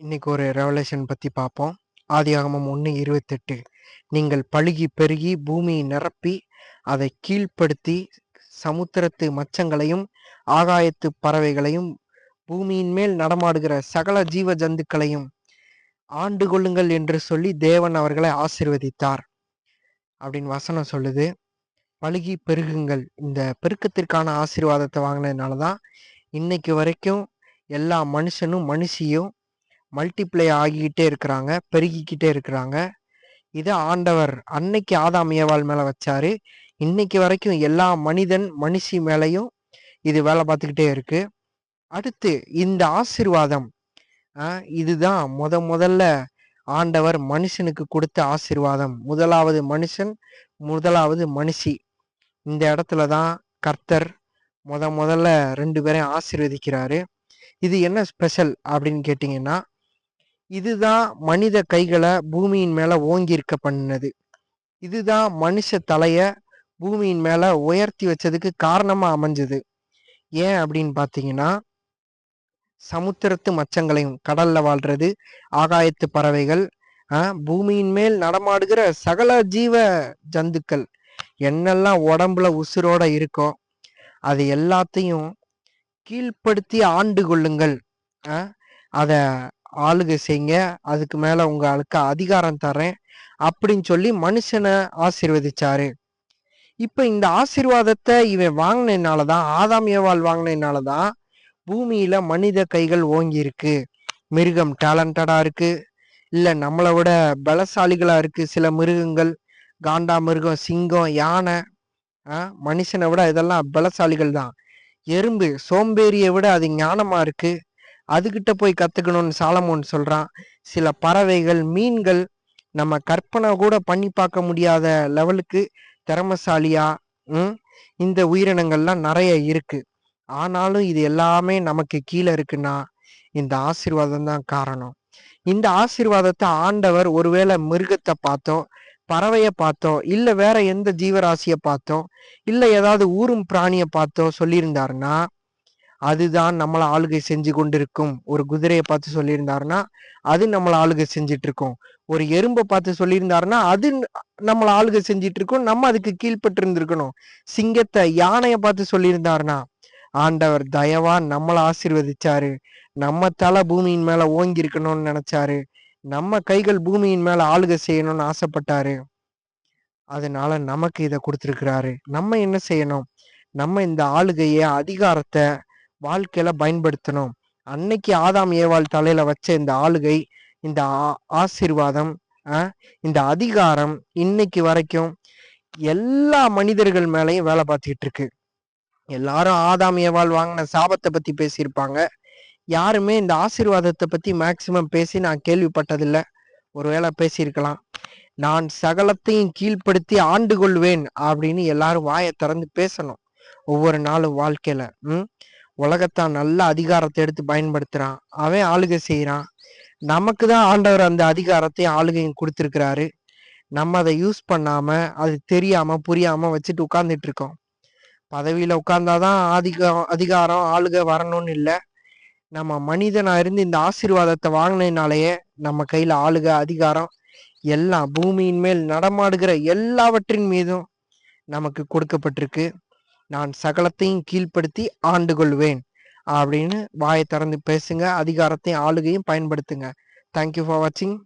இன்னைக்கு ஒரு ரெவலேஷன் பத்தி பார்ப்போம். ஆதியாகமம் 1:28 நீங்கள் பழுகி பெருகி பூமியை நிரப்பி அதை கீழ்ப்படுத்தி சமுத்திரத்து மச்சங்களையும் ஆகாயத்து பறவைகளையும் பூமியின் மேல் நடமாடுகிற சகல ஜீவ ஜந்துக்களையும் ஆண்டு கொள்ளுங்கள் என்று சொல்லி தேவன் அவர்களை ஆசிர்வதித்தார். அப்படின்னு வசனம் சொல்லுது. பழுகி பெருகுங்கள். இந்த பெருக்கத்திற்கான ஆசீர்வாதத்தை வாங்கினதுனால தான் இன்னைக்கு வரைக்கும் எல்லா மனுஷனும் மனுஷியும் மல்டிப்ளை ஆகிக்கிட்டே இருக்கிறாங்க பெருகிக்கிட்டே இருக்கிறாங்க. இதை ஆண்டவர் அன்னைக்கு ஆதாம் ஏவாள் மேல வச்சாரு. இன்னைக்கு வரைக்கும் எல்லா மனிதன் மனுஷி மேலையும் இது வேலை பார்த்துக்கிட்டே இருக்கு. அடுத்து இந்த ஆசீர்வாதம் இதுதான் முத முதல்ல ஆண்டவர் மனுஷனுக்கு கொடுத்த ஆசீர்வாதம். முதலாவது மனுஷன் முதலாவது மனுஷி. இந்த இடத்துல தான் கர்த்தர் முத முதல்ல ரெண்டு பேரையும் ஆசிர்வதிக்கிறாரு. இது என்ன ஸ்பெஷல் அப்படின்னு கேட்டிங்கன்னா இதுதான் மனித கைகளை பூமியின் மேல ஓங்கி இருக்க பண்ணது இதுதான் மனுஷ தலைய பூமியின் மேல உயர்த்தி வச்சதுக்கு காரணமா அமைஞ்சது. ஏன் அப்படின்னு பாத்தீங்கன்னா சமுத்திரத்து மச்சங்களையும் கடல்ல வாழ்றது ஆகாயத்து பறவைகள் பூமியின் மேல் நடமாடுகிற சகல ஜீவ ஜந்துக்கள் என்னெல்லாம் உடம்புல உசுரோட இருக்கோ அது எல்லாத்தையும் கீழ்ப்படுத்தி ஆண்டு கொள்ளுங்கள். ஆஹ் அத ஆளுகை செய்யுங்க அதுக்கு மேல உங்களுக்கு அதிகாரம் தரேன் அப்படின்னு சொல்லி மனுஷனை ஆசீர்வதிச்சாரு. இப்ப இந்த ஆசீர்வாதத்தை இவன் வாங்கினதுனாலதான் ஆதாம் ஏவாள் வாங்கினதுனாலதான் பூமியில மனித கைகள் ஓங்கி இருக்கு மிருகம் டேலண்டடா இருக்கு. இல்ல நம்மளை விட பலசாலிகளா இருக்கு. சில மிருகங்கள் காண்டா மிருகம் சிங்கம் யானை மனுஷனை விட இதெல்லாம் பலசாலிகள் தான் எறும்பு சோம்பேறியை விட அது ஞானமா இருக்கு. அதுகிட்ட போய் கத்துக்கணும்னு சாலமோன் சொல்றான். சில பறவைகள் மீன்கள் நம்ம கற்பனை கூட பண்ணி பார்க்க முடியாத லெவலுக்கு திறமசாலியா ம் இந்த உயிரினங்கள்லாம் நிறைய இருக்கு. ஆனாலும் இது எல்லாமே நமக்கு கீழே இருக்குன்னா இந்த ஆசீர்வாதம் தான் காரணம். இந்த ஆசீர்வாதத்தை ஆண்டவர் ஒருவேளை மிருகத்தை பார்த்தோம் பறவையை பார்த்தோம் இல்லை வேற எந்த ஜீவராசியை பார்த்தோம் இல்லை ஏதாவது ஊரும் பிராணியை பார்த்தோம் சொல்லியிருந்தாருன்னா அதுதான் நம்மளை ஆளுகை செஞ்சு கொண்டிருக்கும். ஒரு குதிரையை பார்த்து சொல்லியிருந்தாருன்னா அது நம்மளை ஆளுகை செஞ்சிட்டு இருக்கும் ஒரு எறும்பை பார்த்து சொல்லியிருந்தாருன்னா அது நம்மளை ஆளுகை செஞ்சிட்டு இருக்கோம் நம்ம அதுக்கு கீழ்பட்டு இருந்திருக்கணும் சிங்கத்தை யானையை பார்த்து சொல்லியிருந்தாருன்னா ஆண்டவர் தயவா நம்மளை ஆசீர்வதிச்சாரு. நம்ம தலை பூமியின் மேல ஓங்கி இருக்கணும்னு நினைச்சாரு. நம்ம கைகள் பூமியின் மேல ஆளுகை செய்யணும்னு ஆசைப்பட்டாரு. அதனால நமக்கு இதை கொடுத்துருக்கிறாரு. நம்ம என்ன செய்யணும்? நம்ம இந்த ஆளுகைய அதிகாரத்தை வாழ்க்கையில பயன்படுத்தணும். அன்னைக்கு ஆதாம் ஏவாள் தலையில வச்ச இந்த ஆளுகை இந்த ஆசிர்வாதம் இந்த அதிகாரம் இன்னைக்கு வரைக்கும் எல்லா மனிதர்கள் மேலையும் வேலை பார்த்துக்கிட்டு இருக்கு. எல்லாரும் ஆதாம் ஏவாள் வாங்கின சாபத்தை பத்தி பேசியிருப்பாங்க. யாருமே இந்த ஆசிர்வாதத்தை பத்தி மேக்சிமம் பேசி நான் கேள்விப்பட்டதில்லை. ஒருவேளை பேசியிருக்கலாம். நான் சகலத்தையும் கீழ்ப்படுத்தி ஆண்டு கொள்வேன் அப்படின்னு எல்லாரும் வாயை திறந்து பேசணும். ஒவ்வொரு நாளும் வாழ்க்கையில உம் உலகத்தான் நல்ல அதிகாரத்தை எடுத்து பயன்படுத்துறான். அவன் ஆளுகை செய்யறான் நமக்கு தான் ஆண்டவர் அந்த அதிகாரத்தையும் ஆளுகையும் கொடுத்துருக்கிறாரு. நம்ம அதை யூஸ் பண்ணாம அது தெரியாம புரியாம வச்சுட்டு உட்கார்ந்துட்டு இருக்கோம். பதவியில உட்கார்ந்தாதான் அதிகம் அதிகாரம் ஆளுகை வரணும்னு இல்லை. நம்ம மனிதனா இருந்து இந்த ஆசீர்வாதத்தை வாங்கினதுனாலயே நம்ம கையில ஆளுக அதிகாரம் எல்லாம் பூமியின் மேல் நடமாடுகிற எல்லாவற்றின் மீதும் நமக்கு கொடுக்கப்பட்டிருக்கு. நான் சகலத்தையும் கீழ்ப்படுத்தி ஆண்டு கொள்வேன் அப்படின்னு வாயை திறந்து பேசுங்க அதிகாரத்தையும் ஆளுகையும் பயன்படுத்துங்க. தேங்க்யூ ஃபார் வாட்சிங்